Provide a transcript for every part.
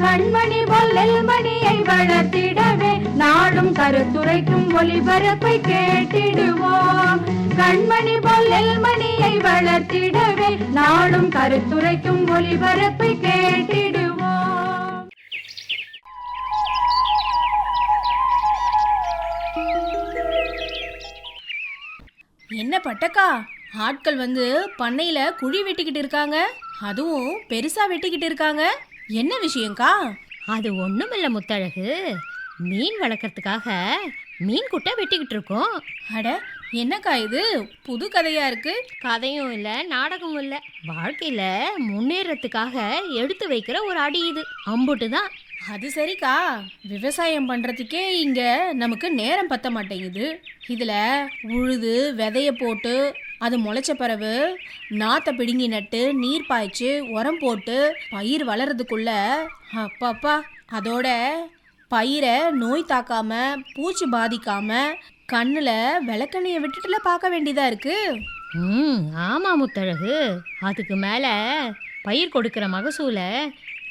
கண்மணி பொல்லில் மணியை வளர்த்திடவே நாடும் கருத்துரைக்கும் ஒளிபரப்பை கேட்டிடுவோம். கண்மணி பொல்லில் மணியை வளர்த்திடவே நாடும் கருத்துரைக்கும் ஒளிபரப்பை கேட்டிடுவோம். என்ன பட்டக்கா? ஆட்கள் வந்து பண்ணையில குழி வெட்டிக்கிட்டு இருக்காங்க. அதுவும் பெருசா வெட்டிக்கிட்டு இருக்காங்க. என்ன விஷயம்க்கா அது ஒண்ணுமில்ல முத்தழகு. மீன் வளர்க்கறதுக்காக மீன் குட்டை வெட்டிக்கிட்டு இருக்கோம் அட என்னக்கா இது? புது கதையா இருக்கு? கதையும் இல்ல நாடகமும் இல்ல. வாழ்க்கையில முன்னேறத்துக்காக எடுத்து வைக்கிற ஒரு அடி இது. அம்புட்டு தான். அது சரிக்கா. விவசாயம் பண்றதுக்கே இங்க நமக்கு நேரம் பத்த மாட்டேங்குது. இதுல உழுது விதைய போட்டு அது முளைச்ச பிறகு நாத்தை பிடுங்கி நட்டு நீர் பாய்ச்சி உரம் போட்டு பயிர் வளர்றதுக்குள்ள அப்பப்பா அதோட பயிரை நோய் தாக்காம பூச்சி பாதிக்காம கண்ணுல விளக்கண்ணையை விட்டுட்டுல பார்க்க வேண்டியதா இருக்கு. ம் ஆமா முத்தழகு. அதுக்கு மேல பயிர் கொடுக்கிற மகசூலை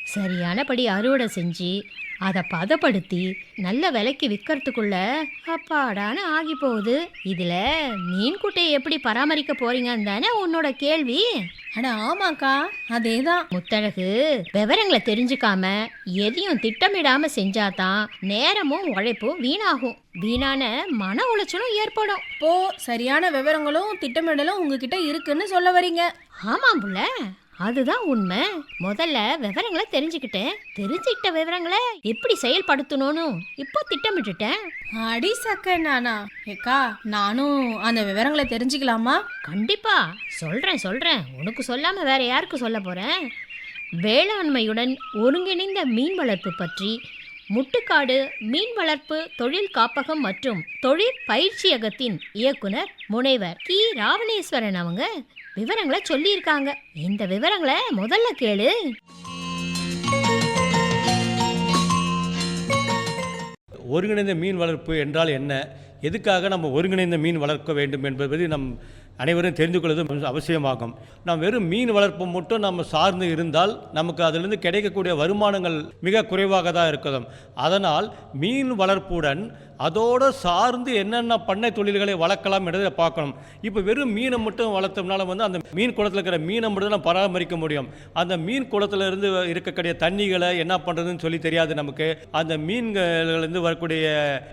சரியானபடி அறுவடை செஞ்சு அதை பதப்படுத்தி நல்ல விலைக்கு விற்கிறதுக்குள்ள அப்பாடான்னு ஆகி போகுது இதுல மீன் குட்டையை எப்படி பராமரிக்க போறீங்கன்னு தானே உன்னோட கேள்வி. அட ஆமாக்கா அதேதான். முத்தழகு விவரங்களை தெரிஞ்சுக்காம எதையும் திட்டமிடாம செஞ்சாதான் நேரமும் உழைப்பும் வீணாகும். வீணான மன உளைச்சலும் ஏற்படும். இப்போ சரியான விவரங்களும் திட்டமிடலும் உங்ககிட்ட இருக்குன்னு சொல்ல வரீங்க. ஆமாம் புள்ள. அதுதான் உண்மை. முதல்ல விவரங்களை தெரிஞ்சுக்கிட்டேன் தெரிஞ்சுக்கிட்ட விவரங்களை எப்படி செயல்படுத்தணும்னு இப்போ திட்டமிட்டுட்டேன். அடி சக்க நானா? ஏக்கா நானும் அந்த விவரங்களை தெரிஞ்சுக்கலாமா? கண்டிப்பா. சொல்றேன் சொல்றேன். உனக்கு சொல்லாம வேற யாருக்கு சொல்ல போறேன் வேளாண்மையுடன் ஒருங்கிணைந்த மீன் வளர்ப்பு பற்றி முட்டுக்காடு மீன் வளர்ப்பு தொழில் காப்பகம் மற்றும் தொழில் பயிற்சியகத்தின் இயக்குனர் முனைவர் கி. ராவணேஸ்வரன் அவங்க விவரங்களை சொல்லியிருக்காங்க. இந்த விவரங்களை முதல்ல கேளு. ஒருங்கிணைந்த மீன் வளர்ப்பு என்றால் என்ன? எதுக்காக நம்ம ஒருங்கிணைந்த மீன் வளர்க்க வேண்டும் என்பது நம் அனைவரும் தெரிந்து கொள்வது அவசியமாகும். நாம் வெறும் மீன் வளர்ப்பு மட்டும் நம்ம சார்ந்து இருந்தால் நமக்கு அதிலிருந்து கிடைக்கக்கூடிய வருமானங்கள் மிக குறைவாக தான் இருக்கிறோம் அதனால் மீன் வளர்ப்புடன் அதோடு சார்ந்து என்னென்ன பண்ணை தொழில்களை வளர்க்கலாம் என்றதை பார்க்கணும். இப்போ வெறும் மீனை மட்டும் வளர்த்தோம்னால வந்து அந்த மீன் குளத்தில் இருக்கிற மீனை மட்டும் தான் பராமரிக்க முடியும். அந்த மீன் குளத்துல இருந்து இருக்கக்கூடிய தண்ணிகளை என்ன பண்ணுறதுன்னு சொல்லி தெரியாது நமக்கு. அந்த மீன்கள்லேருந்து வரக்கூடிய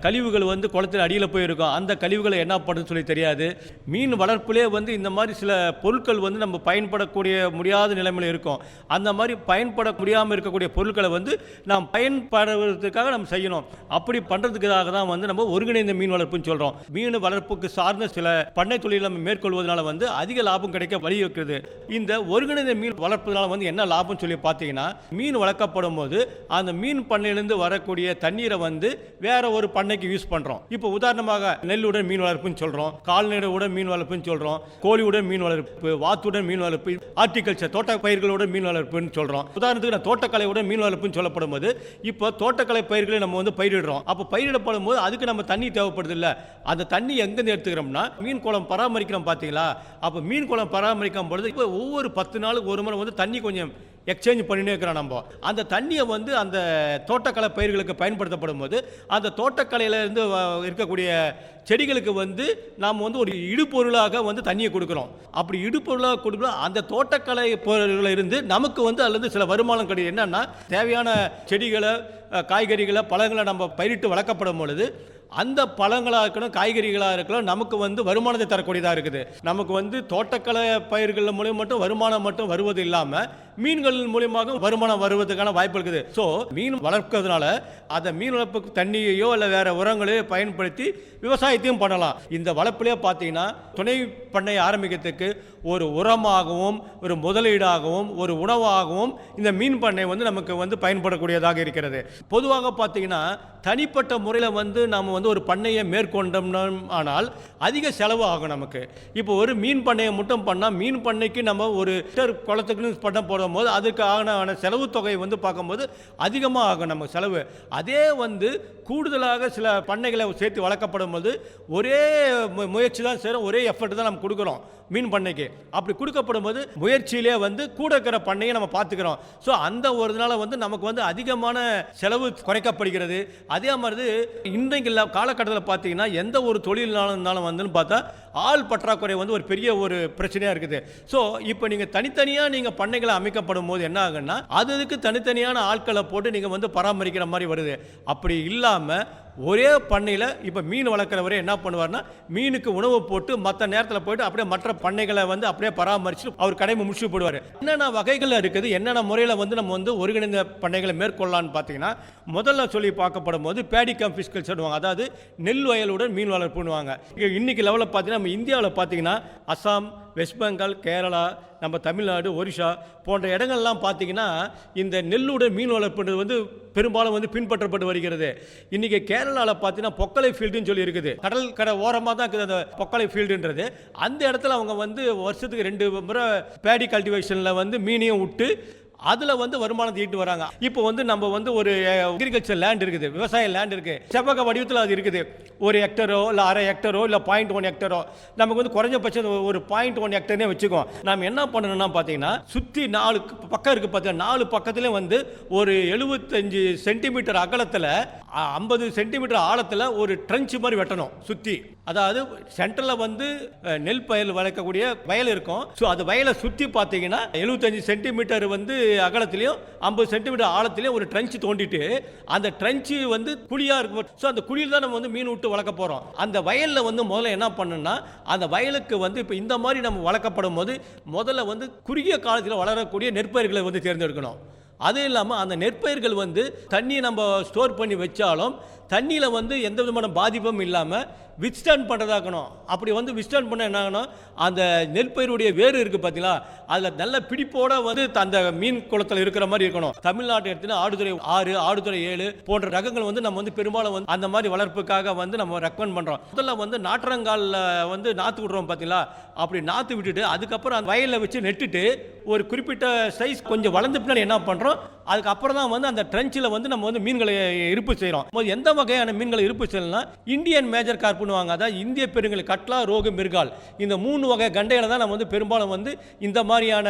கழிவுகள் வந்து குளத்தில் அடியில் போயிருக்கும். அந்த கழிவுகளை என்ன பண்ணுறதுன்னு சொல்லி தெரியாது. மீன் வளர்ப்பிலே வந்து இந்த மாதிரி சில பொருட்கள் வந்து நம்ம பயன்படக்கூடிய முடியாத நிலைமையில் இருக்கும். அந்த மாதிரி பயன்பட முடியாமல் இருக்கக்கூடிய பொருட்களை வந்து நாம் பயன்படுவதற்காக நம்ம செய்யணும். அப்படி பண்ணுறதுக்காக தான் வந்து நம்ம ஒருங்கிணைந்த மீன் வளர்ப்புன்னு சொல்கிறோம் மீன் வளர்ப்புக்கு சார்ந்த சில பண்ணை தொழில் நம்ம மேற்கொள்வதனால வந்து அதிக லாபம் கிடைக்க வழி இருக்கிறது இந்த ஒருங்கிணைந்த மீன் வளர்ப்பதனால வந்து என்ன லாபம் சொல்லி பார்த்தீங்கன்னா மீன் வளர்க்கப்படும் போது அந்த மீன் பண்ணையிலிருந்து வரக்கூடிய தண்ணீரை வந்து வேற ஒரு பண்ணைக்கு யூஸ் பண்ணுறோம் இப்போ உதாரணமாக நெல்லுடன் மீன் வளர்ப்புன்னு சொல்கிறோம் கால்நடையுடன் மீன் வளர்ப்புன்னு சொல்கிறோம் கோழியுடன் மீன் வளர்ப்பு வாத்துடன் மீன் வளர்ப்பு ஆர்டிகல்ச்சர் தோட்ட பயிர்களோட மீன் வளர்ப்புன்னு சொல்கிறோம் உதாரணத்துக்கு நான் தோட்டக்கலையோட மீன் வளர்ப்புன்னு சொல்லப்படும் போது இப்போ தோட்டக்கலை பயிர்களை நம்ம வந்து பயிரிடுறோம். அப்போ பயிரிடப்படும் போது அதுக்கு நம்ம தண்ணி தேவைப்படுது இல்லை அந்த தண்ணி எங்கேருந்து எடுத்துக்கிறோம்னா மீன் குளம் பராமரிக்கிறோம் பார்த்தீங்களா அப்போ மீன் குளம் பராமரிக்கும் பொழுது இப்போ ஒவ்வொரு பத்து நாளுக்கு ஒரு முறை வந்து தண்ணி கொஞ்சம் எக்ஸ்சேஞ்ச் பண்ணினே இருக்கிறோம் நம்ம. அந்த தண்ணியை வந்து அந்த தோட்டக்கலை பயிர்களுக்கு பயன்படுத்தப்படும் போது அந்த தோட்டக்கலையிலேருந்து இருக்கக்கூடிய செடிகளுக்கு வந்து நாம் வந்து ஒரு இடுபொருளாக வந்து தண்ணியை கொடுக்குறோம். அப்படி இடுபொருளாக கொடுக்குறோம் அந்த தோட்டக்கலை பொருளில் இருந்து நமக்கு வந்து அதுலேருந்து சில வருமானம் கிடையாது என்னென்னா தேவையான செடிகளை காய்கறிகளை பழங்களை நம்ம பயிரிட்டு வளர்க்கப்படும் பொழுது அந்த பழங்களாக இருக்கணும் காய்கறிகளாக இருக்கணும் நமக்கு வந்து வருமானத்தை தரக்கூடியதாக இருக்குது. நமக்கு வந்து தோட்டக்கலை பயிர்கள் மூலியம் மட்டும் வருமானம் மட்டும் வருவது இல்லாமல் மீன்கள் மூலியமாக வருமானம் வருவதற்கான வாய்ப்பு இருக்குது. ஸோ மீன் வளர்க்கிறதுனால அதை மீன் வளர்ப்புக்கு தண்ணியையோ இல்லை வேறு உரங்களையோ பயன்படுத்தி விவசாயத்தையும் பண்ணலாம். இந்த வளர்ப்புலேயே பார்த்தீங்கன்னா துணை பண்ணை ஆரம்பிக்கிறதுக்கு ஒரு உரமாகவும் ஒரு முதலீடாகவும் ஒரு உணவாகவும் இந்த மீன் பண்ணை வந்து நமக்கு வந்து பயன்படக்கூடியதாக இருக்கிறது. பொதுவாக பார்த்தீங்கன்னா தனிப்பட்ட முறையில் வந்து நாம் வந்து வந்து ஒரு பண்ணையை மேற்கொண்டோம்னா ஆனால் அதிக செலவு ஆகும் நமக்கு. இப்போ ஒரு மீன் பண்ணையை மட்டும் பண்ணால் மீன் பண்ணைக்கு நம்ம ஒரு லிட்டர் குளத்துக்குன்னு பண்ண போடும்போது அதுக்கு ஆன செலவு தொகை வந்து பார்க்கும்போது அதிகமாக ஆகும் நமக்கு செலவு. அதே வந்து கூடுதலாக சில பண்ணைகளை சேர்த்து வளர்க்கப்படும் போது ஒரே முயற்சி தான் செய்கிறோம் ஒரே எஃபர்ட் தான் நம்ம கொடுக்குறோம். மீன் பண்ணைக்கு. அப்படி கொடுக்கப்படும் போது முயற்சியிலே வந்து கூட இருக்கிற பண்ணையை நம்ம பார்த்துக்கிறோம். ஸோ அந்த ஒரு நாள் வந்து நமக்கு வந்து அதிகமான செலவு குறைக்கப்படுகிறது. அதே மாதிரி இன்றைக்கு காலகட்டத்தில் பார்த்தீங்கன்னா எந்த ஒரு தொழில்னாலும் இருந்தாலும் வந்துன்னு பார்த்தா ஆள் பற்றாக்குறை வந்து ஒரு பெரிய ஒரு பிரச்சனையாக இருக்குது. ஸோ இப்போ நீங்கள் தனித்தனியாக நீங்கள் பண்ணைகளை அமைக்கப்படும் போது என்ன ஆகுன்னா அது அதுக்கு தனித்தனியான ஆட்களை போட்டு நீங்கள் வந்து பராமரிக்கிற மாதிரி வருது. அப்படி இல்லாமல் ஒரே பண்ணையில் இப்போ மீன் வளர்க்குறவரே என்ன பண்ணுவார்னா மீனுக்கு உணவு போட்டு மற்ற நேரத்தில் போயிட்டு அப்படியே மற்ற பண்ணைகளை வந்து அப்படியே பராமரித்து அவர் கடமை முடிச்சு போடுவார். என்னென்ன வகைகள் இருக்குது என்னென்ன முறையில் வந்து நம்ம வந்து ஒருங்கிணைந்த பண்ணைகளை மேற்கொள்ளலாம்னு பார்த்தீங்கன்னா முதல்ல சொல்லி பார்க்கப்படும் போது பேடி கம் ஃபிஸ்கல் சொல்லுவாங்க. அதாவது நெல் வயலுடன் மீன் வளர்ப்புன்னுவாங்க. இங்க இன்னைக்கு லெவலில் பார்த்தீங்கன்னா நம்ம இந்தியாவில் பார்த்தீங்கன்னா அஸ்ஸாம் வெஸ்ட் பெங்கால் கேரளா நம்ம தமிழ்நாடு ஒரிஷா போன்ற இடங்கள்லாம் பார்த்திங்கன்னா இந்த நெல்லுடன் மீன் வளர்ப்புன்றது வந்து பெரும்பாலும் வந்து பின்பற்றப்பட்டு வருகிறது. இன்னைக்கு கேரளாவில் பார்த்தீங்கன்னா பொக்கலை ஃபீல்டுன்னு சொல்லி இருக்குது. கடல் கடை ஓரமாக தான் இருக்குது அந்த பொக்கலை ஃபீல்டுன்றது அந்த இடத்துல அவங்க வந்து வருஷத்துக்கு ரெண்டு முறை பேடி கல்டிவேஷனில் வந்து மீனையும் விட்டு அதில் வந்து வருமானத்தை ஈட்டு வராங்க. இப்போ வந்து நம்ம வந்து ஒரு அக்ரிகல்ச்சர் லேண்ட் இருக்குது விவசாய லேண்ட் இருக்குது செவ்வக வடிவத்தில் அது இருக்குது. ஒரு ஹெக்டரோ இல்லை அரை ஹெக்டரோ இல்லை பாயிண்ட் ஒன் ஹெக்டரோ நமக்கு வந்து குறைஞ்சபட்சம் ஒரு பாயிண்ட் ஒன் ஹெக்டர்னே வச்சுக்கோம் நம்ம என்ன பண்ணணும்னா பார்த்தீங்கன்னா சுற்றி நாலு பக்கம் இருக்குது பார்த்தீங்கன்னா நாலு பக்கத்துலேயும் வந்து ஒரு எழுபத்தஞ்சு சென்டிமீட்டர் அகலத்தில் ஐம்பது சென்டிமீட்டர் ஆழத்தில் ஒரு ட்ரென்ச் மாதிரி வெட்டணும் சுற்றி அதாவது சென்டரில் வந்து நெல் பயிர் வளர்க்கக்கூடிய வயல் இருக்கும். ஸோ அது வயலை சுற்றி பார்த்தீங்கன்னா எழுபத்தஞ்சு சென்டிமீட்டர் வந்து அகலத்திலையும் ஐம்பது சென்டிமீட்டர் ஆழத்திலையும் ஒரு ட்ரென்ச் தோண்டிட்டு அந்த ட்ரென்ச்சு வந்து குழியாக இருக்கும். ஸோ அந்த குழியில் தான் நம்ம வந்து மீன் விட்டு வளர்க்க போகிறோம் அந்த வயலில் வந்து முதல்ல என்ன பண்ணணும்னா அந்த வயலுக்கு வந்து இப்போ இந்த மாதிரி நம்ம வளர்க்கப்படும் போது முதல்ல வந்து குறுகிய காலத்தில் வளரக்கூடிய நெற்பயிர்களை வந்து தேர்ந்தெடுக்கணும். அதுவும் இல்லாமல் அந்த நெற்பயிர்கள் வந்து தண்ணியை நம்ம ஸ்டோர் பண்ணி வச்சாலும் தண்ணியில் வந்து எந்த விதமான பாதிப்பும் இல்லாமல் வித்ஸ்டாண்ட் பண்ணுறதாக்கணும் அப்படி வந்து வித்ஸ்டாண்ட் பண்ண என்ன ஆகணும் அந்த நெற்பயிருடைய வேறு இருக்குது பார்த்தீங்களா அதில் நல்ல பிடிப்போட வந்து அந்த மீன் குளத்தில் இருக்கிற மாதிரி இருக்கணும். தமிழ்நாட்டை எடுத்துன்னா ஆடுதுறை ஆறு ஆடுதுறை ஏழு போன்ற ரகங்கள் வந்து நம்ம வந்து பெரும்பாலும் வந்து அந்த மாதிரி வளர்ப்புக்காக வந்து நம்ம ரெக்கமெண்ட் பண்ணுறோம் முதல்ல வந்து நாற்றங்காலில் வந்து நாற்று விடுறோம் பார்த்தீங்களா அப்படி நாற்று விட்டுட்டு அதுக்கப்புறம் அந்த வயலில் வச்சு நெட்டுட்டு ஒரு குறிப்பிட்ட சைஸ் கொஞ்சம் வளர்ந்து பின்னாடி என்ன பண்ணுறோம் அதுக்கப்புறம் தான் வந்து அந்த ட்ரென்ச்சில் வந்து நம்ம வந்து மீன்களை இருப்பு செய்கிறோம் போது எந்த வகையான மீன்களை இருப்பு செய்யலாம் இந்தியன் மேஜர் கார்ப்புன்னுவாங்க அதாவது இந்திய பெருங்கல் கட்லா ரோகு மிருகால் இந்த மூணு வகை கண்டையில் தான் நம்ம வந்து பெரும்பாலும் வந்து இந்த மாதிரியான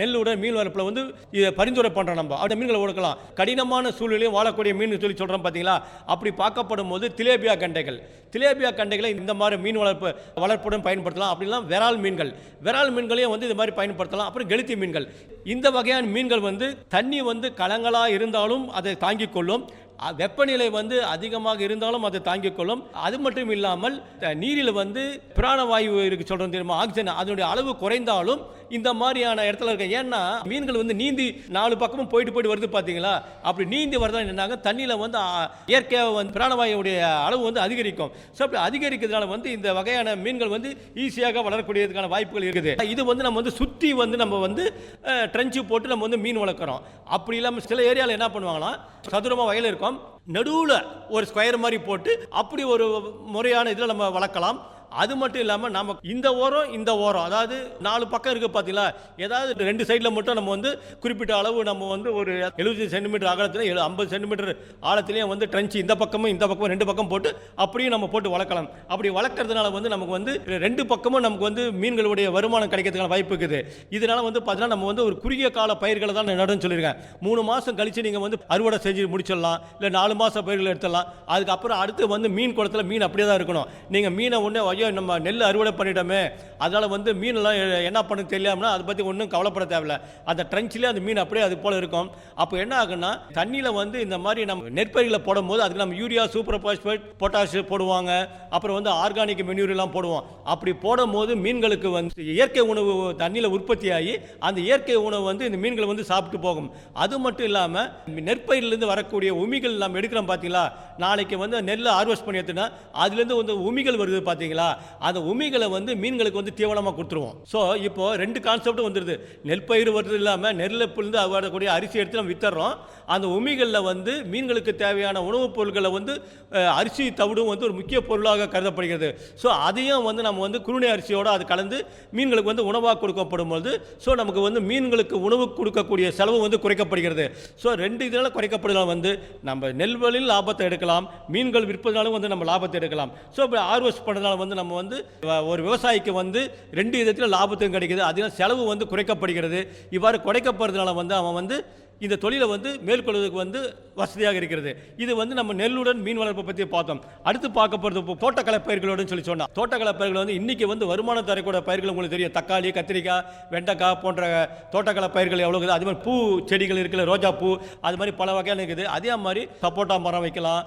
நெல்லுடன் மீன் வளர்ப்பில் வந்து இதை பரிந்துரை பண்ணுறோம் நம்ம. அப்படி மீன்களை ஒடுக்கலாம். கடினமான சூழ்நிலையும் வாழக்கூடிய மீன் சொல்லி சொல்கிறோம் பார்த்தீங்களா அப்படி பார்க்கப்படும் போது திலேபியா கண்டைகள். திலேபியா கண்டைகளை இந்த மாதிரி மீன் வளர்ப்பு வளர்ப்புடன் பயன்படுத்தலாம். அப்படிலாம் விரால் மீன்கள். விரால் மீன்களையும் வந்து இது மாதிரி பயன்படுத்தலாம். அப்புறம் கெளுத்தி மீன்கள். இந்த வகையான மீன்கள் வந்து தண்ணி வந்து கலங்களாக இருந்தாலும் அதை தாங்கிக் கொள்ளும். வெப்பநிலை வந்து அதிகமாக இருந்தாலும் அதை தாங்கிக் கொள்ளும். அது மட்டும் இல்லாமல் நீரில் வந்து பிராணவாயு இருக்கு சொல்கிறோம் தெரியுமா? ஆக்சிஜன் அதனுடைய அளவு குறைந்தாலும் இந்த மாதிரியான இடத்துல இருக்க ஏன்னா மீன்கள் வந்து நீந்தி நாலு பக்கமும் போயிட்டு போயிட்டு வருது பார்த்தீங்களா அப்படி நீந்தி வரதான் என்னன்னாங்க தண்ணியில் வந்து இயற்கையாக வந்து பிராணவாயுடைய அளவு வந்து அதிகரிக்கும். ஸோ அப்படி அதிகரிக்கிறதுனால வந்து இந்த வகையான மீன்கள் வந்து ஈஸியாக வளரக்கூடியதுக்கான வாய்ப்புகள் இருக்குது. இது வந்து நம்ம வந்து சுற்றி வந்து நம்ம வந்து ட்ரெஞ்சு போட்டு நம்ம வந்து மீன் வளர்க்குறோம். அப்படி இல்லாமல் சில ஏரியாவில் என்ன பண்ணுவாங்கன்னா சதுரமாக வயல் இருக்கும். நடுவில் ஒரு ஸ்கொயர் மாதிரி போட்டு அப்படி ஒரு முறையான இதில் நம்ம வளர்க்கலாம். அது மட்டும் இல்லாமல் நம்ம இந்த ஓரம் இந்த ஓரம். அதாவது நாலு பக்கம் இருக்குது பார்த்தீங்களா ஏதாவது ரெண்டு சைடில் மட்டும் நம்ம வந்து குறிப்பிட்ட அளவு நம்ம வந்து ஒரு எழுபது சென்டிமீட்டர் அகலத்தில் எழு ஐம்பது சென்டிமீட்டர் ஆழத்துலேயும் வந்து ட்ரென்ச் இந்த பக்கமும் இந்த பக்கமும் ரெண்டு பக்கம் போட்டு அப்படியும் நம்ம போட்டு வளர்க்கலாம். அப்படி வளர்க்கறதுனால வந்து நமக்கு வந்து ரெண்டு பக்கமும் நமக்கு வந்து மீன்களுடைய வருமானம் கிடைக்கிறதுக்கான வாய்ப்பு இருக்குது. இதனால வந்து பார்த்தீங்கன்னா நம்ம வந்து ஒரு குறுகிய கால பயிர்களை தான் நடன்னு சொல்லியிருக்கேன் மூணு மாதம் கழித்து நீங்கள் வந்து அறுவடை செஞ்சு முடிச்சிடலாம். இல்லை நாலு மாதம் பயிர்கள் எடுத்துடலாம். அதுக்கப்புறம் அடுத்து வந்து மீன் குளத்தில் மீன் அப்படியே தான் இருக்கணும். நீங்கள் மீனை ஒன்று ஐயோ நம்ம நெல் அறுவடை பண்ணிட்டோமே. அதனால் வந்து மீனெல்லாம் என்ன பண்ண தெரியாமனா அதை பற்றி ஒன்றும் கவலைப்பட தேவையில்ல. அந்த ட்ரென்ச்சிலே அந்த மீன் அப்படியே அது போல் இருக்கும். அப்போ என்ன ஆகுன்னா தண்ணியில் வந்து இந்த மாதிரி நம்ம நெற்பயிர்களை போடும்போது அதுக்கு நம்ம யூரியா சூப்பர் பாஸ்பேட் பொட்டாஷ் போடுவாங்க. அப்புறம் வந்து ஆர்கானிக் மெனூரெலாம் போடுவோம். அப்படி போடும்போது மீன்களுக்கு வந்து இயற்கை உணவு தண்ணியில் உற்பத்தி ஆகி அந்த இயற்கை உணவு வந்து இந்த மீன்கள் வந்து சாப்பிட்டு போகும். அது மட்டும் இல்லாமல் நெற்பயிரிலிருந்து வரக்கூடிய உமிகள் நம்ம எடுக்கிறோம் பார்த்தீங்களா நாளைக்கு வந்து நெல்லை ஹார்வெஸ்ட் பண்ணி எடுத்துனா அதுலேருந்து வந்து உமிகள் வருது பார்த்தீங்களா அந்த உமிகளை வந்து மீன்களுக்கு வந்து தீவனமாக கொடுத்துருவோம். ஸோ இப்போ ரெண்டு கான்செப்டும் வந்துடுது நெல் பயிர் வருது இல்லாமல் நெல்லிருந்து வரக்கூடிய அரிசி எடுத்து நம்ம வித்துறோம் அந்த உமிகளில் வந்து மீன்களுக்கு தேவையான உணவுப் பொருட்களை வந்து அரிசி தவிடும் வந்து ஒரு முக்கிய பொருளாக கருதப்படுகிறது. ஸோ அதையும் வந்து நம்ம வந்து குருணை அரிசியோடு அது கலந்து மீன்களுக்கு வந்து உணவாக கொடுக்கப்படும் போது ஸோ நமக்கு வந்து மீன்களுக்கு உணவு கொடுக்கக்கூடிய செலவு வந்து குறைக்கப்படுகிறது. ஸோ ரெண்டு இதனால் குறைக்கப்படுதல் வந்து நம்ம நெல்வழியில் லாபத்தை எடுக்கலாம் மீன்கள் விற்பதனாலும் வந்து நம்ம லாபத்தை எடுக்கலாம். ஸோ இப்போ ஆர்வஸ் பண்ணுறதுனால வந்து நம்ம வந்து ஒரு விவசாயிக்கு வந்து ரெண்டு விதத்தில் லாபத்தையும் கிடைக்குது. அதனால செலவு வந்து குறைக்கப்படுகிறது. இவ்வாறு குறைக்கப்படுறதுனால வந்து அவன் வந்து இந்த தொழிலை வந்து மேற்கொள்வதற்கு வந்து வசதியாக இருக்கிறது. இது வந்து நம்ம நெல்லுடன் மீன் வளர்ப்பை பற்றி பார்த்தோம். அடுத்து பார்க்க போகிறது இப்போ தோட்டக்கலை பயிர்களோடு சொல்லி சொன்னால் தோட்டக்கலை பயிர்கள் வந்து இன்றைக்கி வந்து வருமானம் தரக்கூடிய பயிர்கள் உங்களுக்கு தெரியும். தக்காளி கத்திரிக்காய் வெண்டைக்காய் போன்ற தோட்டக்கலை பயிர்கள் எவ்வளோ இருக்குது. அது மாதிரி பூ செடிகள் இருக்குல்ல ரோஜா பூ அது மாதிரி பல வகையான இருக்குது. அதே மாதிரி சப்போட்டா மரம் வைக்கலாம்.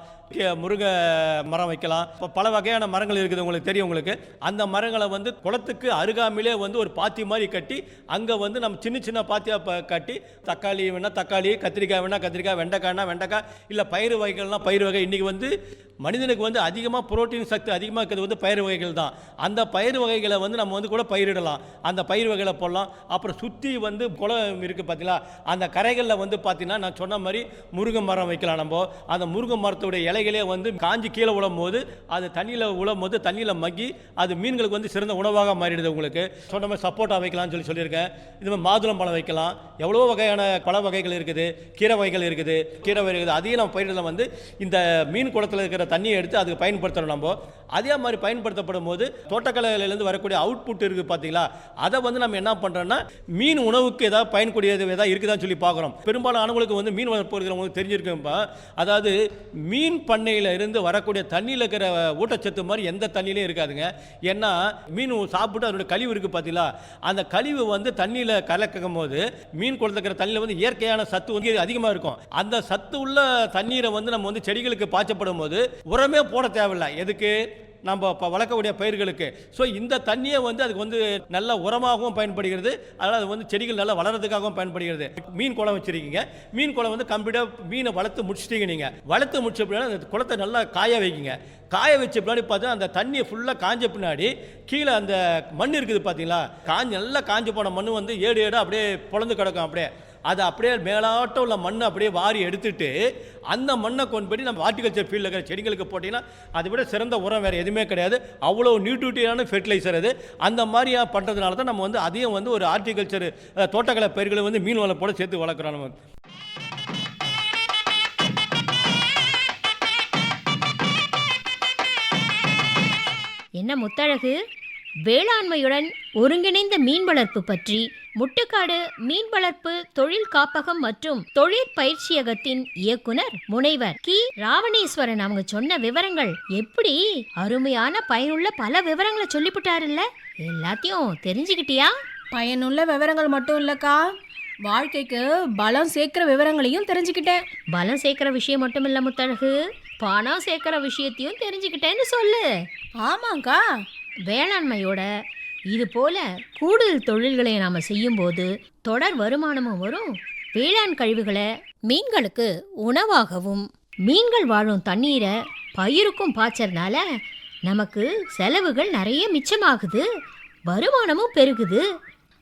முருங்கை மரம் வைக்கலாம். இப்போ பல வகையான மரங்கள் இருக்குது உங்களுக்கு தெரியும் உங்களுக்கு. அந்த மரங்களை வந்து குளத்துக்கு அருகாமையிலே வந்து ஒரு பாத்தி மாதிரி கட்டி அங்கே வந்து நம்ம சின்ன சின்ன பாத்தியாக கட்டி தக்காளி வேணால் தக்காளி கத்திரிக்காய் வேணால் கத்திரிக்காய் வெண்டைக்காய்னா வெண்டைக்காய் இல்லை பயிர் வகைகள்லாம் பயிர் வகை. இன்றைக்கி வந்து மனிதனுக்கு வந்து அதிகமாக புரோட்டீன் சக்தி அதிகமாக இருக்கிறது வந்து பயிர் வகைகள் தான். அந்த பயிர் வகைகளை வந்து நம்ம வந்து கூட பயிரிடலாம். அந்த பயிர் வகைகளை போடலாம். அப்புறம் சுற்றி வந்து குளம் இருக்குது பார்த்தீங்களா அந்த கரைகளில் வந்து பார்த்தீங்கன்னா நான் சொன்ன மாதிரி முருங்கை மரம் வைக்கலாம் நம்ம. அந்த முருங்கை மரத்துடைய இலைகளே வந்து காஞ்சி கீழே விழும் போது அது தண்ணியில் விழும் போது தண்ணியில் மக்கி அது மீன்களுக்கு வந்து சிறந்த உணவாக மாறிடுது உங்களுக்கு. சொன்ன மாதிரி சப்போட்டா வைக்கலாம்னு சொல்லி சொல்லியிருக்கேன். இது மாதிரி மாதுளம் பழம் வைக்கலாம். எவ்வளோ வகையான பழ வகைகள் இருக்குது. கீரை வகைகள் இருக்குது. கீரை வகை இருக்குது. அதையும் நம்ம பயிரிடலாம் வந்து இந்த மீன் குளத்தில் இருக்கிற தண்ணியை எடுத்து அதுக்கு பயன்படுத்தணும் நம்ம. அதே மாதிரி பயன்படுத்தப்படும் போது தோட்டக்கலையிலேருந்து வரக்கூடிய அவுட்புட் இருக்குது பார்த்தீங்களா அதை வந்து நம்ம என்ன பண்ணுறோன்னா மீன் உணவுக்கு ஏதாவது பயன்படுகிறது ஏதாவது இருக்குதான்னு சொல்லி பார்க்குறோம். பெரும்பாலானவங்களுக்கு வந்து மீன் வளர்ப்பு இருக்கிறவங்களுக்கு தெரிஞ்சிருக்கப்போ அதாவது மீன் பண்ணையில் இருந்து வரக்கூடிய தண்ணியில் இருக்கிற ஊட்டச்சத்து மாதிரி எந்த தண்ணியிலையும் இருக்காதுங்க. ஏன்னா மீன் சாப்பிட்டு அதோட கழிவு இருக்குது பார்த்தீங்களா அந்த கழிவு வந்து தண்ணியில் கலக்கும் போது மீன் குளத்துல தண்ணியில் வந்து இயற்கையான சத்து வந்து அதிகமாக இருக்கும். அந்த சத்து உள்ள தண்ணீரை வந்து நம்ம வந்து செடிகளுக்கு பாய்ச்சப்படும் போது உரமே போட தேவையில்லை. எதுக்கு? நம்ம இப்போ வளர்க்கக்கூடிய பயிர்களுக்கு. ஸோ இந்த தண்ணியை வந்து அதுக்கு வந்து நல்ல உரமாகவும் பயன்படுகிறது. அதனால் அது வந்து செடிகள் நல்லா வளர்கிறதுக்காகவும் பயன்படுகிறது. மீன் குளம் வச்சுருக்கீங்க. மீன் குளம் வந்து கம்ப்ளீட்டாக மீனை வளர்த்து முடிச்சிட்டீங்க நீங்கள் வளர்த்து முடிச்ச பின்னாடி அந்த குளத்தை நல்லா காய வைக்கிங்க காய வச்ச பின்னாடி பார்த்தா அந்த தண்ணியை ஃபுல்லாக காஞ்ச பின்னாடி கீழே அந்த மண் இருக்குது பார்த்தீங்களா? காஞ்சி நல்லா காஞ்சி போன மண் வந்து ஏடு ஏடு அப்படியே பிளந்து கிடக்கும் அப்படியே. அதை அப்படியே மேலாட்டம் உள்ள மண்ணை அப்படியே வாரி எடுத்துட்டு அந்த மண்ணை கொண்டு போய் நம்ம ஹார்டிகல்ச்சர் ஃபீல்டில் இருக்கிற செடிகளுக்கு போட்டிங்கன்னா அதை விட சிறந்த உரம் வேறு எதுவுமே கிடையாது. அவ்வளோ நியூட்ரிட்டியான ஃபெர்டிலைசர் அது அந்த மாதிரியாக பண்ணுறதுனால தான் நம்ம வந்து அதையும் வந்து ஒரு ஹார்டிகல்ச்சர் தோட்டக்கலை பயிர்களை வந்து மீன் வளப்போட சேர்த்து வளர்க்குறோம் நம்ம. என்ன முத்தழகு? வேளாண்மையுடன் ஒருங்கிணைந்த மீன் வளர்ப்பு பற்றி முட்டுக்காடு மீன் வளர்ப்பு தொழில் காப்பகம் மற்றும் தொழிற் பயிற்சியகத்தின் இயக்குனர் முனைவர் கி. ராவணேஸ்வரன் அவங்க சொன்ன விவரங்கள் எப்படி? அருமையான பயனுள்ள பல விவரங்களை சொல்லிவிட்டாருல்ல எல்லாத்தையும் தெரிஞ்சுக்கிட்டியா? பயனுள்ள விவரங்கள் மட்டும் இல்லக்கா. வாழ்க்கைக்கு பலம் சேர்க்கிற விவரங்களையும் தெரிஞ்சுக்கிட்டேன். பலம் சேர்க்கிற விஷயம் மட்டும் இல்ல முத்தழகு. பணம் சேர்க்கிற விஷயத்தையும் தெரிஞ்சுக்கிட்டேன்னு சொல்லு. ஆமாக்கா வேளாண்மையோட இது போல கூடுதல் தொழில்களை நாம செய்யும்போது தொடர் வருமானமும் வரும். வேளாண் கழிவுகளை மீன்களுக்கு உணவாகவும் மீன்கள் வாழும் தண்ணீரை பயிருக்கும் பாய்ச்சறனால நமக்கு செலவுகள் நிறைய மிச்சமாகுது. வருமானமும் பெருகுது.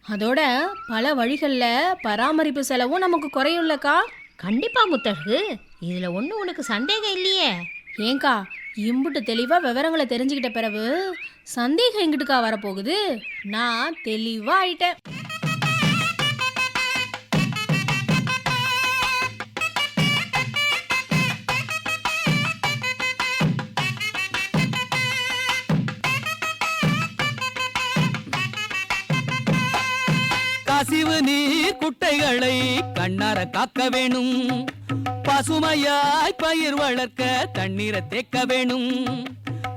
அதோட பல வழிகளில் பராமரிப்பு செலவும் நமக்கு குறையும்லக்கா? கண்டிப்பா முத்தழகு. இதுல ஒன்றும் உனக்கு சந்தேகம் இல்லையே. ஏங்கா இம்புட்டு தெளிவா விவரங்களை தெரிஞ்சுக்கிட்ட பிறகு சந்தேகம் எங்கிட்டுக்கா வரப்போகுது? நான் தெளிவா ஆயிட்டேன். கசிவு நீர் குட்டைகளை கண்ணார காக்க வேணும். பசுமையாய் பயிர் வளர்க்க தண்ணீரை தேக்க வேணும்.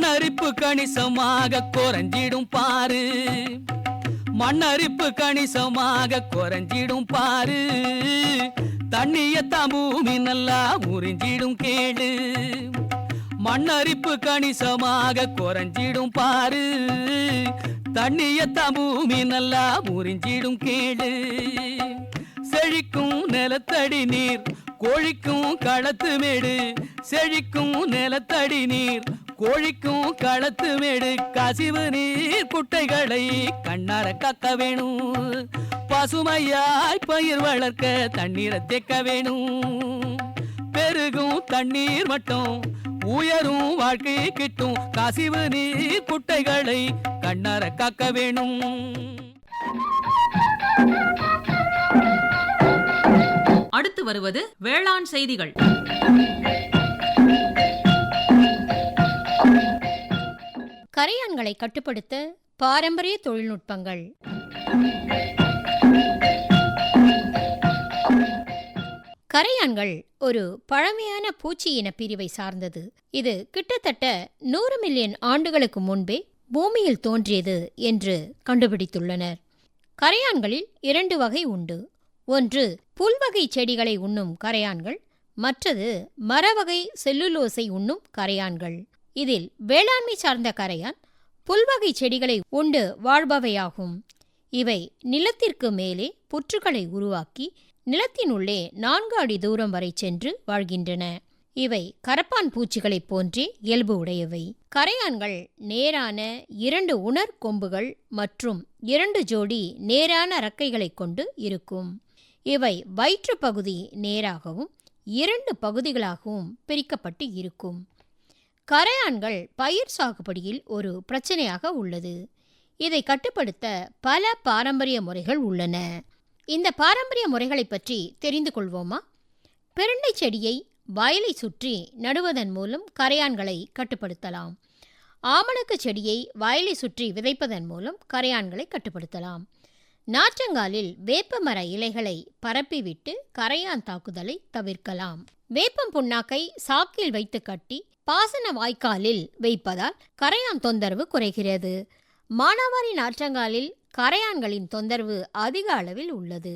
மண்ணரிப்பு கணிசமாக குறைஞ்சிடும் பாரு. மண்ணரிப்பு கணிசமாக குறைஞ்சிடும் பாரு. தண்ணியத்தான் பூமி நல்லா உறிஞ்சிடும் கேடு. மண்ணரிப்பு கணிசமாக குறைஞ்சிடும் பாரு. தண்ணியத்தான் பூமி நல்லா உறிஞ்சிடும் கேடு. செழிக்கும் நிலத்தடி நீர் கோழிக்கும் களத்து மேடு. செழிக்கும் நிலத்தடி நீர் கோழிக்கும் களத்து மேடு கசிவு நீர் குட்டைகளை கண்ணார கக்க வேணும். பசுமையாய் பயிர் வளர்க்க தண்ணீரை தேக்க வேணும். பெருகும் தண்ணீர் மட்டும் உயரும் வாழ்க்கை கிட்டும் கசிவு நீர் குட்டைகளை கண்ணார காக்க வேணும். அடுத்து வருவது வேளாண் செய்திகள். கரையான்களை கட்டுப்படுத்த பாரம்பரிய தொழில்நுட்பங்கள். கரையான்கள் ஒரு பழமையான பூச்சி இன பிரிவை சார்ந்தது. இது கிட்டத்தட்ட நூறு மில்லியன் ஆண்டுகளுக்கு முன்பே பூமியில் தோன்றியது என்று கண்டுபிடித்துள்ளனர். கரையான்களில் இரண்டு வகை உண்டு. ஒன்று புல்வகை செடிகளை உண்ணும் கரையான்கள் மற்றது மரவகை செல்லுலோசை உண்ணும் கரையான்கள். இதில் வேளாண்மை சார்ந்த கரையான் புல்வகை செடிகளை உண்டு வாழ்பவையாகும். இவை நிலத்திற்கு மேலே புற்றுகளை உருவாக்கி நிலத்தினுள்ளே நான்கு அடி தூரம் வரை சென்று வாழ்கின்றன. இவை கரப்பான் பூச்சிகளைப் போன்றே இயல்பு உடையவை. கரையான்கள் நேரான இரண்டு உணர் கொம்புகள் மற்றும் இரண்டு ஜோடி நேரான இறக்கைகளைக் கொண்டு இருக்கும். இவை வயிற்று பகுதி நேராகவும் இரண்டு பகுதிகளாகவும் பிரிக்கப்பட்டு இருக்கும். கரையான்கள் பயிர் சாகுபடியில் ஒரு பிரச்சனையாக உள்ளது. இதை கட்டுப்படுத்த பல பாரம்பரிய முறைகள் உள்ளன. இந்த பாரம்பரிய முறைகளை பற்றி தெரிந்து கொள்வோமா? பெருண்டை செடியை வயலை சுற்றி நடுவதன் மூலம் கரையான்களை கட்டுப்படுத்தலாம். ஆமணக்கு செடியை வயலை சுற்றி விதைப்பதன் மூலம் கரையான்களை கட்டுப்படுத்தலாம். நாற்றங்காலில் வேப்பமர இலைகளை பரப்பிவிட்டு கரையான் தாக்குதலை தவிர்க்கலாம். வேப்பம் புண்ணாக்கை சாக்கில் வைத்து கட்டி பாசன வாய்க்காலில் வைப்பதால் கரையான் தொந்தரவு குறைகிறது. மானாவாரின் ஆற்றங்காலில் கரையான்களின் தொந்தரவு அதிக அளவில் உள்ளது.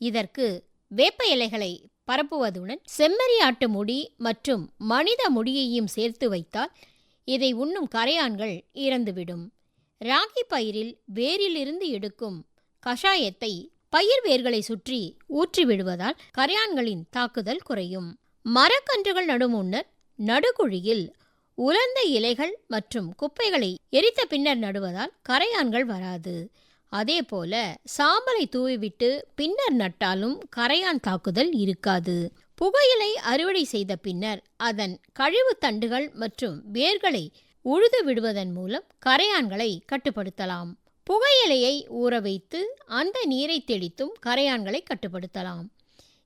இதற்கு வேப்ப இலைகளை பரப்புவதுடன் செம்மறி ஆட்டு முடி மற்றும் மனித முடியையும் சேர்த்து வைத்தால் இதை உண்ணும் கரையான்கள் இறந்துவிடும். ராகி பயிரில் வேரிலிருந்து எடுக்கும் கஷாயத்தை பயிர் வேர்களை சுற்றி ஊற்றிவிடுவதால் கரையான்களின் தாக்குதல் குறையும். மரக்கன்றுகள் நடும் முன்னர் நடுகுழியில் உலர்ந்த இலைகள் மற்றும் குப்பைகளை எரித்த பின்னர் நடுவதால் கரையான்கள் வராது. அதேபோல சாம்பலை தூவிவிட்டு பின்னர் நட்டாலும் கரையான் தாக்குதல் இருக்காது. புகையிலை அறுவடை செய்த பின்னர் அதன் கழிவு தண்டுகள் மற்றும் வேர்களை உழுது விடுவதன் மூலம் கரையான்களை கட்டுப்படுத்தலாம். புகையிலையை ஊற வைத்து அந்த நீரை தெளித்தும் கரையான்களை கட்டுப்படுத்தலாம்.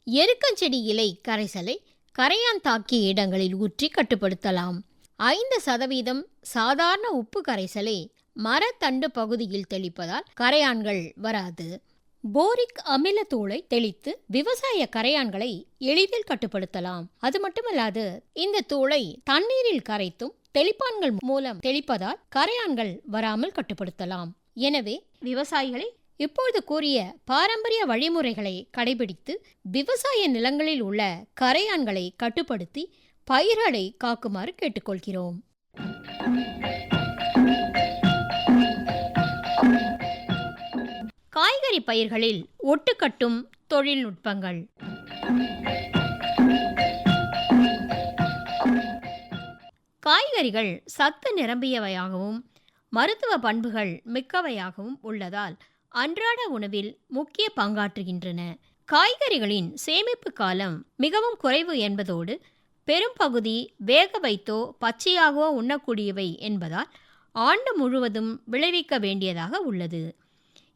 எருக்கஞ்செடி இலை கரைசலை கரையான் தாக்கிய இடங்களில் ஊற்றி கட்டுப்படுத்தலாம். ஐந்து சதவீதம் சாதாரண உப்பு கரைசலை மரத்தண்டு பகுதியில் தெளிப்பதால் கரையான்கள் வராது. போரிக் அமிலத்தூளை தெளித்து விவசாய கரையான்களை எளிதில் கட்டுப்படுத்தலாம். அது மட்டுமல்லாது இந்த தூளை தண்ணீரில் கரைத்தும் தெளிப்பான்கள் மூலம் தெளிப்பதால் கரையான்கள் வராமல் கட்டுப்படுத்தலாம். எனவே விவசாயிகளை இப்பொழுது கூறிய பாரம்பரிய வழிமுறைகளை கடைபிடித்து விவசாய நிலங்களில் உள்ள கரையான்களை கட்டுப்படுத்தி பயிர்களை காக்குமாறு கேட்டுக்கொள்கிறோம். காய்கறி பயிர்களில் ஒட்டுக்கட்டும் தொழில்நுட்பங்கள். காய்கறிகள் சத்து நிரம்பியவையாகவும் மருத்துவ பண்புகள் மிக்கவையாகவும் உள்ளதால் அன்றாட உணவில் முக்கிய பங்காற்றுகின்றன. காய்கறிகளின் சேமிப்பு காலம் மிகவும் குறைவு என்பதோடு பெரும்பகுதி வேக வைத்தோ பச்சையாகவோ உண்ணக்கூடியவை என்பதால் ஆண்டு முழுவதும் விளைவிக்க வேண்டியதாக உள்ளது.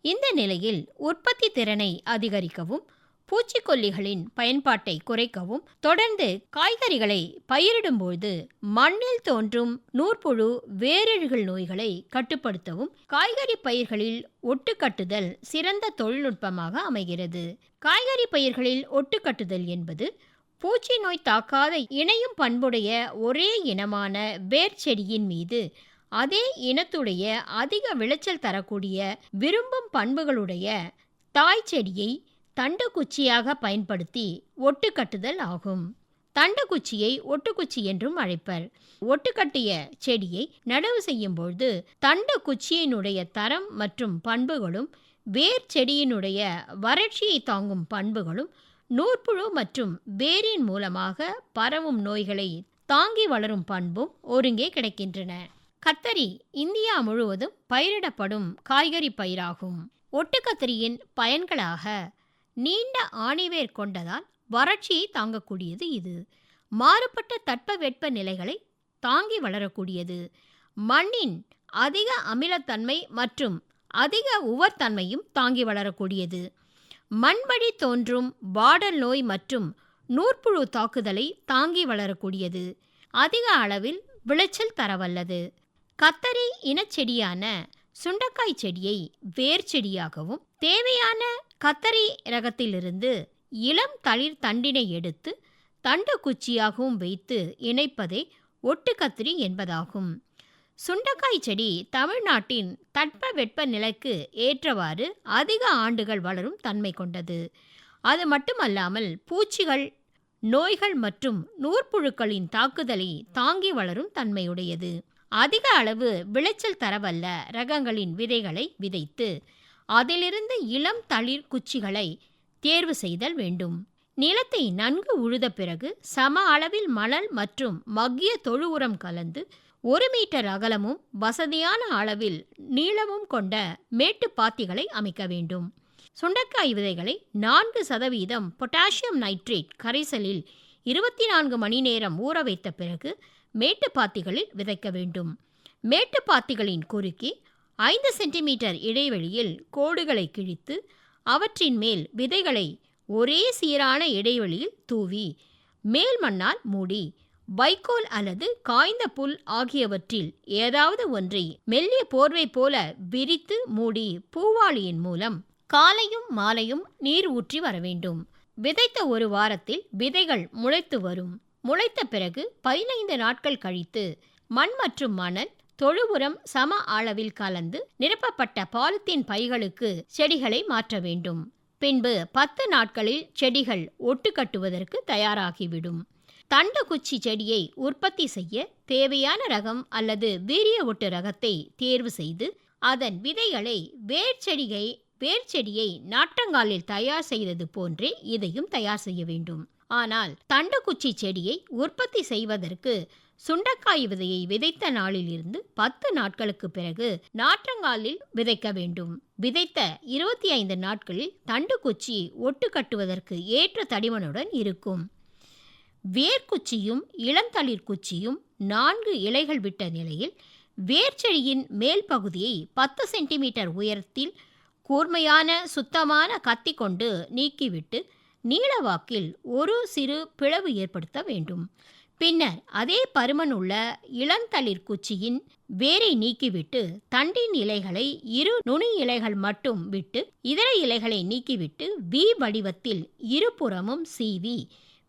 இந்த நிலையில் உற்பத்தி திறனை அதிகரிக்கவும் பூச்சிக்கொல்லிகளின் பயன்பாட்டை குறைக்கவும் தொடர்ந்து காய்கறிகளை பயிரிடும்போது மண்ணில் தோன்றும் நூற்புழு வேரழுகல் நோய்களை கட்டுப்படுத்தவும் காய்கறி பயிர்களில் ஒட்டுக்கட்டுதல் சிறந்த தொழில்நுட்பமாக அமைகிறது. காய்கறி பயிர்களில் ஒட்டுக்கட்டுதல் என்பது பூச்சி நோய் தாக்காத இணையும் பண்புடைய ஒரே இனமான வேர் செடியின் மீது அதே இனத்துடைய அதிக விளைச்சல் தரக்கூடிய விரும்பும் பண்புகளுடைய தாய் செடியை தண்டுக்குச்சியாக பயன்படுத்தி ஒட்டுக்கட்டுதல் ஆகும். தண்டுக்குச்சியை ஒட்டுக்குச்சி என்றும் அழைப்பர். ஒட்டுக்கட்டிய செடியை நடவு செய்யும் பொழுது தண்டுக்குச்சியினுடைய தரம் மற்றும் பண்புகளும் வேர் செடியினுடைய வறட்சியை தாங்கும் பண்புகளும் நூற்புழு மற்றும் வேரின் மூலமாக பரவும் நோய்களை தாங்கி வளரும் பண்பும் ஒருங்கே கிடைக்கின்றன. கத்தரி இந்தியா முழுவதும் பயிரிடப்படும் காய்கறி பயிராகும். ஒட்டுக்கத்தரியின் பயன்களாக நீண்ட ஆணிவேர் கொண்டதால் வறட்சியை தாங்கக்கூடியது இது. மாறுபட்ட தட்பவெட்ப நிலைகளை தாங்கி வளரக்கூடியது. மண்ணின் அதிக அமிலத்தன்மை மற்றும் அதிக உவர்த்தன்மையும் தாங்கி வளரக்கூடியது. மண்வழி தோன்றும் பாடல் நோய் மற்றும் நூற்புழு தாக்குதலை தாங்கி வளரக்கூடியது. அதிக அளவில் விளைச்சல் தரவல்லது. கத்தரி இனச்செடியான சுண்டக்காய் செடியை வேர் செடியாகவும் தேவையான கத்தரி ரகத்திலிருந்து இளம் தளிர் தண்டினை எடுத்து தண்டு குச்சியாகவும் வைத்து இணைப்பதே ஒட்டுக்கத்திரி என்பதாகும். சுண்டக்காய் செடி தமிழ்நாட்டின் தட்பவெட்ப நிலைக்கு ஏற்றவாறு அதிக ஆண்டுகள் வளரும் தன்மை கொண்டது. அது மட்டுமல்லாமல் பூச்சிகள் நோய்கள் மற்றும் நூற்புழுக்களின் தாக்குதலை தாங்கி வளரும் தன்மையுடையது. அதிக அளவு விளைச்சல் தரவல்ல ரகங்களின் விதைகளை விதைத்து அதிலிருந்து இளம் தளிர் குச்சிகளை தேர்வு செய்தல் வேண்டும். நிலத்தை நன்கு உழுத பிறகு சம அளவில் மணல் மற்றும் மக்கிய தொழு உரம் கலந்து ஒரு மீட்டர் அகலமும் வசதியான அளவில் நீளமும் கொண்ட மேட்டு பாத்திகளை அமைக்க வேண்டும். சுண்டக்காய் விதைகளை நான்கு சதவீதம் பொட்டாசியம் நைட்ரேட் கரைசலில் இருபத்தி நான்கு மணி நேரம் ஊற வைத்த பிறகு மேட்டுப்பாத்திகளில் விதைக்க வேண்டும். மேட்டுப்பாத்திகளின் குறுக்கே ஐந்து சென்டிமீட்டர் இடைவெளியில் கோடுகளை கிழித்து அவற்றின் மேல் விதைகளை ஒரே சீரான இடைவெளியில் தூவி மேல் மண்ணால் மூடி வைக்கோல் அல்லது காய்ந்த புல் ஆகியவற்றில் ஏதாவது ஒன்றை மெல்லிய போர்வை போல விரித்து மூடி பூவாளியின் மூலம் காலையும் மாலையும் நீர் ஊற்றி வர வேண்டும். விதைத்த ஒரு வாரத்தில் விதைகள் முளைத்து வரும். முளைத்த பிறகு பதினைந்து நாட்கள் கழித்து மண் மற்றும் மணல் தொழு உரம் சம அளவில் கலந்து நிரப்பப்பட்ட பாலித்தீன் பைகளுக்கு செடிகளை மாற்ற வேண்டும். பின்பு பத்து நாட்களில் செடிகள் ஒட்டு கட்டுவதற்கு தயாராகிவிடும். தண்டு குச்சி செடியை உற்பத்தி செய்ய தேவையான ரகம் அல்லது வீரிய ஒட்டு ரகத்தை தேர்வு செய்து அதன் விதைகளை வேர் வேர்ச்செடியை வேர் செடியை நாற்றங்காலில் தயார் செய்தது போன்றே இதையும் தயார் செய்ய வேண்டும். ஆனால் தண்டுக்குச்சி செடியை உற்பத்தி செய்வதற்கு சுண்டக்காய் விதையை விதைத்த நாளிலிருந்து பத்து நாட்களுக்கு பிறகு நாற்றங்காலில் விதைக்க வேண்டும். விதைத்த இருபத்தி ஐந்து நாட்களில் தண்டுக்குச்சி ஒட்டு கட்டுவதற்கு ஏற்ற தடிமனுடன் இருக்கும். வேர்க்குச்சியும் இளந்தளிர் குச்சியும் நான்கு இலைகள் விட்ட நிலையில் வேர்ச்செடியின் மேல் பகுதியை பத்து சென்டிமீட்டர் உயரத்தில் கூர்மையான சுத்தமான கத்தி கொண்டு நீக்கிவிட்டு நீளவாக்கில் ஒரு சிறு பிளவு ஏற்படுத்த வேண்டும். பின்னர் அதே பருமன் உள்ள இளந்தளிர் குச்சியின் வேரை நீக்கிவிட்டு தண்டின் இலைகளை இரு நுனி இலைகள் மட்டும் விட்டு இதர இலைகளை நீக்கிவிட்டு வி வடிவத்தில் இருபுறமும் சீவி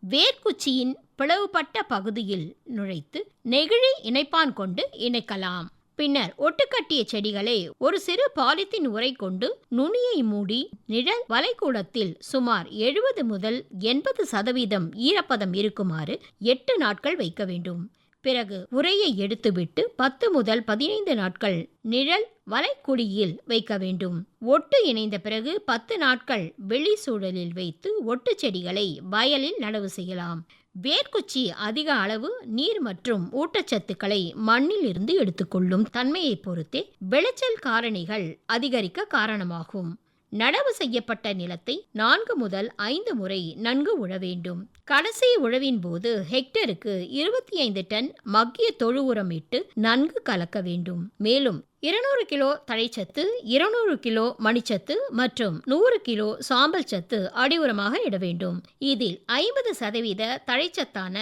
வேர்க்குச்சியின் பிளவுபட்ட பகுதியில் நுழைத்து நெகிழி இணைப்பான் கொண்டு இணைக்கலாம். பின்னர் ஒட்டுக்கட்டிய செடிகளை ஒரு சிறு பாலித்தீன் உரை கொண்டு நுனியை மூடி நிழல் வளைக்கூடத்தில் சுமார் எழுபது முதல் எண்பது சதவீதம் ஈரப்பதம் இருக்குமாறு எட்டு நாட்கள் வைக்க வேண்டும். பிறகு உரையை எடுத்துவிட்டு பத்து முதல் பதினைந்து நாட்கள் நிழல் வலைக்குடியில் வைக்க வேண்டும். ஒட்டு இணைந்த பிறகு பத்து நாட்கள் வெளி சூழலில் வைத்து ஒட்டு செடிகளை வயலில் நடவு செய்யலாம். வேர்க்குச்சி அதிக அளவு நீர் மற்றும் ஊட்டச்சத்துக்களை மண்ணில் இருந்து எடுத்துக்கொள்ளும் தன்மையை பொறுத்தே விளைச்சல் காரணிகள் அதிகரிக்க காரணமாகும். நடவு செய்யப்பட்ட நிலத்தை நான்கு முதல் ஐந்து முறை நன்கு உழ வேண்டும். கடைசி உழவின் போது ஹெக்டருக்கு இருபத்தி ஐந்து டன் மக்கிய தொழு உரம் இட்டு நன்கு கலக்க வேண்டும். மேலும் இருநூறு கிலோ தழைச்சத்து இருநூறு கிலோ மணிச்சத்து மற்றும் நூறு கிலோ சாம்பல் சத்து அடி உரமாக இட வேண்டும். இதில் ஐம்பது சதவீத தழைச்சத்தான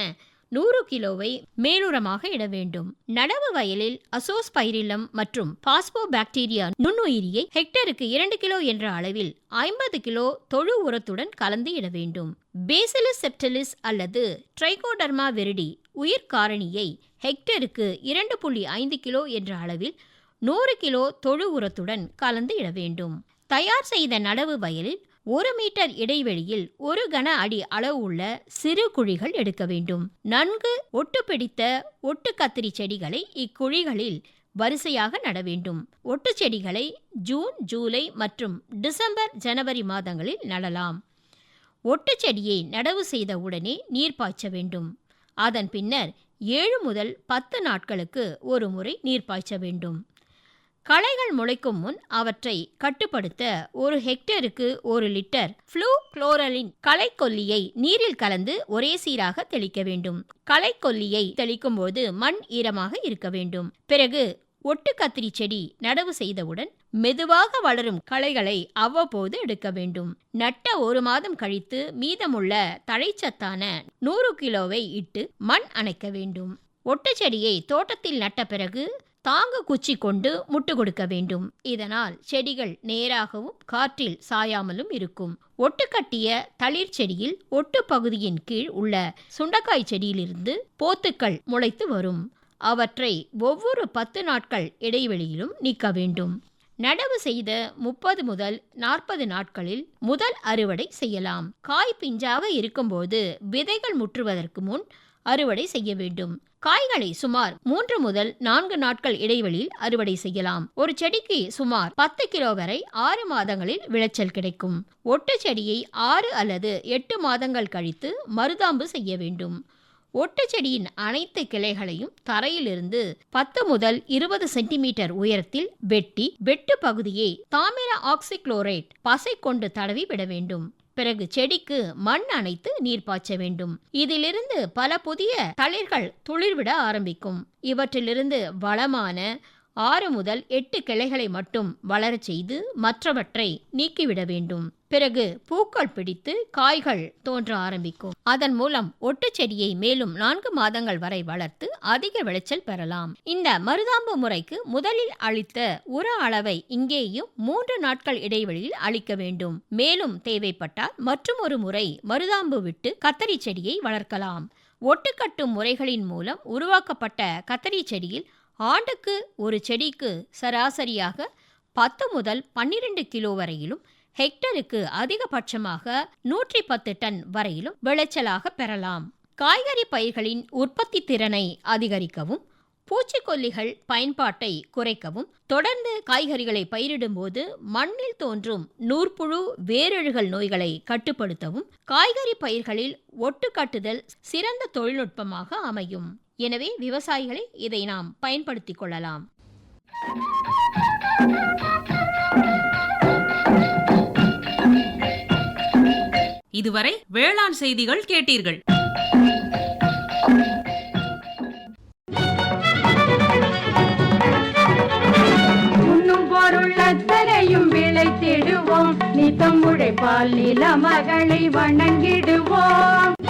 நூறு கிலோவை மேலுரமாக இட வேண்டும். நடவு வயலில் அசோஸ்பைரிலம் மற்றும் பாஸ்போபாக்டீரியா நுண்ணுயிரியை ஹெக்டருக்கு இரண்டு கிலோ என்ற அளவில் ஐம்பது கிலோ தொழு உரத்துடன் கலந்து இட வேண்டும். பேசிலஸ் செப்டலிஸ் அல்லது ட்ரைகோடர்மா வெரிடி உயிர் காரணியை ஹெக்டருக்கு இரண்டு புள்ளி ஐந்து கிலோ என்ற அளவில் நூறு கிலோ தொழு உரத்துடன் கலந்து இட வேண்டும். தயார் செய்த நடவு வயலில் ஒரு மீட்டர் இடைவெளியில் ஒரு கன அடி அளவு உள்ள சிறு குழிகள் எடுக்க வேண்டும். நன்கு ஒட்டு பிடித்த ஒட்டு கத்திரி செடிகளை இக்குழிகளில் வரிசையாக நட வேண்டும். ஒட்டு செடிகளை ஜூன் ஜூலை மற்றும் டிசம்பர் ஜனவரி மாதங்களில் நடலாம். ஒட்டு செடியை நடவு செய்த உடனே நீர் பாய்ச்ச வேண்டும். அதன் பின்னர் ஏழு முதல் பத்து நாட்களுக்கு ஒரு முறை நீர் பாய்ச்ச வேண்டும். களைகள் முளைக்கும் முன் அவற்றை கட்டுப்படுத்த ஒரு ஹெக்டேருக்கு ஒரு லிட்டர் ஃப்ளூ குளோரலின் களைக்கொல்லியை நீரில் கலந்து ஒரே சீராக தெளிக்க வேண்டும். களைக்கொல்லியை தெளிக்கும்போது மண் ஈரமாக இருக்க வேண்டும். பிறகு ஒட்டு கத்திரி செடி நடவு செய்தவுடன் மெதுவாக வளரும் களைகளை அவ்வப்போது எடுக்க வேண்டும். நட்ட ஒரு மாதம் கழித்து மீதமுள்ள தழைச்சத்தான நூறு கிலோவை இட்டு மண் அணைக்க வேண்டும். ஒட்டு செடியை தோட்டத்தில் நட்ட பிறகு தாங்கு குச்சி கொண்டு முட்டு கொடுக்க வேண்டும். இதனால் செடிகள் நேராகவும் காற்றில் சாயாமலும் இருக்கும். ஒட்டுக்கட்டிய தளிர் செடியில் ஒட்டு பகுதியின் கீழ் உள்ள சுண்டக்காய் செடியிலிருந்து போத்துக்கள் முளைத்து வரும். அவற்றை ஒவ்வொரு பத்து நாட்கள் இடைவெளியிலும் நீக்க வேண்டும். நடவு செய்த முப்பது முதல் நாற்பது நாட்களில் முதல் அறுவடை செய்யலாம். காய் பிஞ்சாக இருக்கும்போது விதைகள் முற்றுவதற்கு முன் அறுவடை செய்ய வேண்டும். காய்களை சுமார் மூன்று முதல் நான்கு நாட்கள் இடைவெளியில் அறுவடை செய்யலாம். ஒரு செடிக்கு சுமார் பத்து கிலோ வரை ஆறு மாதங்களில் விளைச்சல் கிடைக்கும். ஒட்டு செடியை ஆறு அல்லது எட்டு மாதங்கள் கழித்து மருதாம்பு செய்ய வேண்டும். ஒட்டு செடியின் அனைத்து கிளைகளையும் தரையிலிருந்து பத்து முதல் இருபது சென்டிமீட்டர் உயரத்தில் வெட்டி வெட்டு பகுதியை தாமிர ஆக்சிக்ளோரேட் பசை கொண்டு தடவி விட வேண்டும். பிறகு செடிக்கு மண் அணைத்து நீர் பாய்ச்ச வேண்டும். இதிலிருந்து பல புதிய தளிர்கள் துளிர்விட ஆரம்பிக்கும். இவற்றிலிருந்து வளமான ஆறு முதல் எட்டு கிளைகளை மட்டும் வளரச் செய்து மற்றவற்றை நீக்கிவிட வேண்டும். பிறகு பூக்கள் பிடித்து காய்கள் தோன்ற ஆரம்பிக்கும். அதன் மூலம் ஒட்டு செடியை மேலும் நான்கு மாதங்கள் வரை வளர்த்து அதிக விளைச்சல் பெறலாம். இந்த மருதாம்பு முறைக்கு முதலில் அளித்த உர அளவை இங்கேயும் மூன்று நாட்கள் இடைவெளியில் அளிக்க வேண்டும். மேலும் தேவைப்பட்டால் மற்றும் ஒரு முறை மருதாம்பு விட்டு கத்தரி செடியை வளர்க்கலாம். ஒட்டுக்கட்டும் முறைகளின் மூலம் உருவாக்கப்பட்ட கத்தரி செடியில் ஆண்டுக்கு ஒரு செடிக்கு சராசரியாக பத்து முதல் பன்னிரண்டு கிலோ வரையிலும் ஹெக்டருக்கு அதிகபட்சமாக நூற்றி பத்து டன் வரையிலும் விளைச்சலாக பெறலாம். காய்கறி பயிர்களின் உற்பத்தி திறனை அதிகரிக்கவும் பூச்சிக்கொல்லிகள் பயன்பாட்டை குறைக்கவும் தொடர்ந்து காய்கறிகளை பயிரிடும்போது மண்ணில் தோன்றும் நூற்புழு வேரழுகல் நோய்களை கட்டுப்படுத்தவும் காய்கறி பயிர்களில் ஒட்டுக்கட்டுதல் சிறந்த தொழில்நுட்பமாக அமையும். எனவே விவசாயிகளை இதை நாம் பயன்படுத்திக் கொள்ளலாம். இதுவரை வேளாண் செய்திகள் கேட்டீர்கள். உண்ணும் பொருள் அத்தனையும் விளைத்திடுவோம் நித்தம் உழைப்பால் நில மகளை வணங்கிடுவோம்.